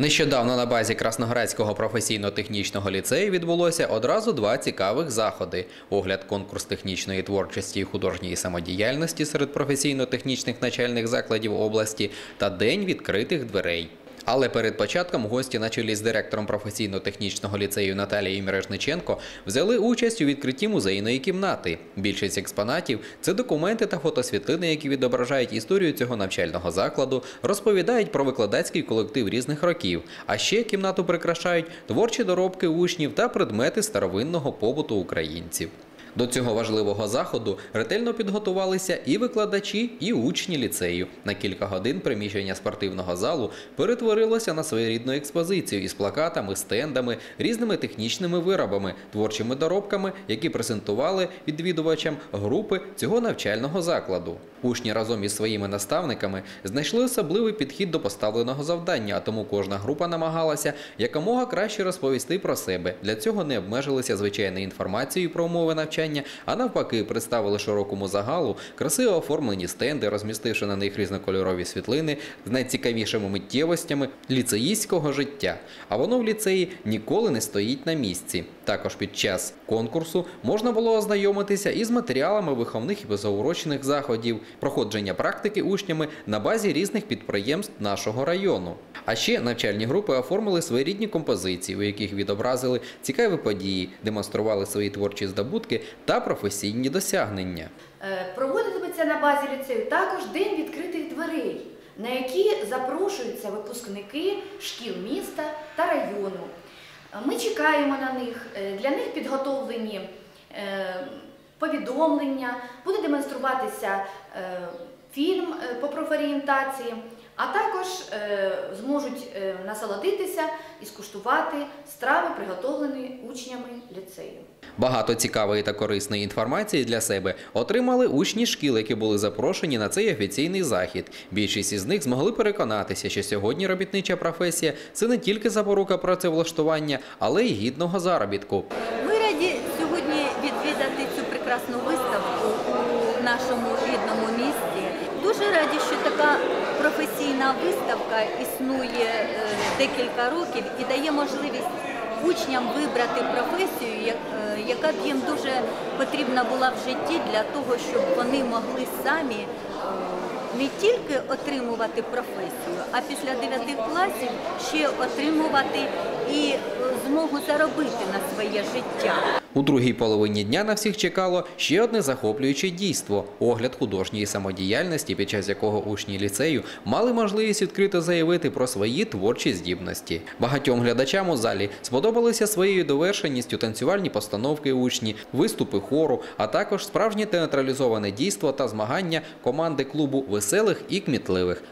Нещодавно на базі Красноградського професійно-технічного ліцею відбулося одразу два цікавих заходи: огляд конкурс технічної творчості і художньої самодіяльності серед професійно-технічних начальних закладів області та День відкритих дверей. Але перед початком гості на чолі з директором професійно-технічного ліцею Наталією Мережниченко взяли участь у відкритті музейної кімнати. Більшість експонатів це документи та фотосвітлини, які відображають історію цього навчального закладу, розповідають про викладацький колектив різних років. А ще кімнату прикрашають творчі доробки учнів та предмети старовинного побуту українців. До цього важливого заходу ретельно підготувалися і викладачі, і учні ліцею. На кілька годин приміщення спортивного залу перетворилося на своєрідну експозицію із плакатами, стендами, різними технічними виробами, творчими доробками, які презентували відвідувачам групи цього навчального закладу. Учні разом із своїми наставниками знайшли особливий підхід до поставленого завдання, а тому кожна група намагалася якомога краще розповісти про себе. Для цього не обмежилися звичайною інформацією про умови навчання, а навпаки, представили широкому загалу красиво оформлені стенди, розмістивши на них різнокольорові світлини з найцікавішими миттєвостями ліцеїстського життя. А воно в ліцеї ніколи не стоїть на місці. Також під час конкурсу можна було ознайомитися із матеріалами виховних і позаурочних заходів, проходження практики учнями на базі різних підприємств нашого району. А ще навчальні групи оформили своєрідні композиції, у яких відобразили цікаві події, демонстрували свої творчі здобутки та професійні досягнення. Е, Проводитиметься на базі ліцею також День відкритих дверей, на які запрошуються випускники шкіл міста та району. Ми чекаємо на них. Е, Для них підготовлені е, повідомлення, буде демонструватися е, фільм е, по профорієнтації, а також е, зможуть насолодитися і скуштувати страви, приготовлені учнями ліцею. Багато цікавої та корисної інформації для себе отримали учні шкіл, які були запрошені на цей офіційний захід. Більшість із них змогли переконатися, що сьогодні робітнича професія це не тільки запорука працевлаштування, але й гідного заробітку. Ми раді сьогодні відвідати цю прекрасну виставку у нашому рідному місті. Дуже раді, що така професійна виставка існує е, декілька років і дає можливість учням вибрати професію, е, яка б їм дуже потрібна була в житті для того, щоб вони могли самі е, не тільки отримувати професію, а після 9 класів ще отримувати і змогу заробити на своє життя. У другій половині дня на всіх чекало ще одне захоплююче дійство огляд художньої самодіяльності, під час якого учні ліцею мали можливість відкрито заявити про свої творчі здібності. Багатьом глядачам у залі сподобалися своєю довершеністю танцювальні постановки учні, виступи хору, а також справжнє театралізоване дійство та змагання команди клубу веселих і кмітливих.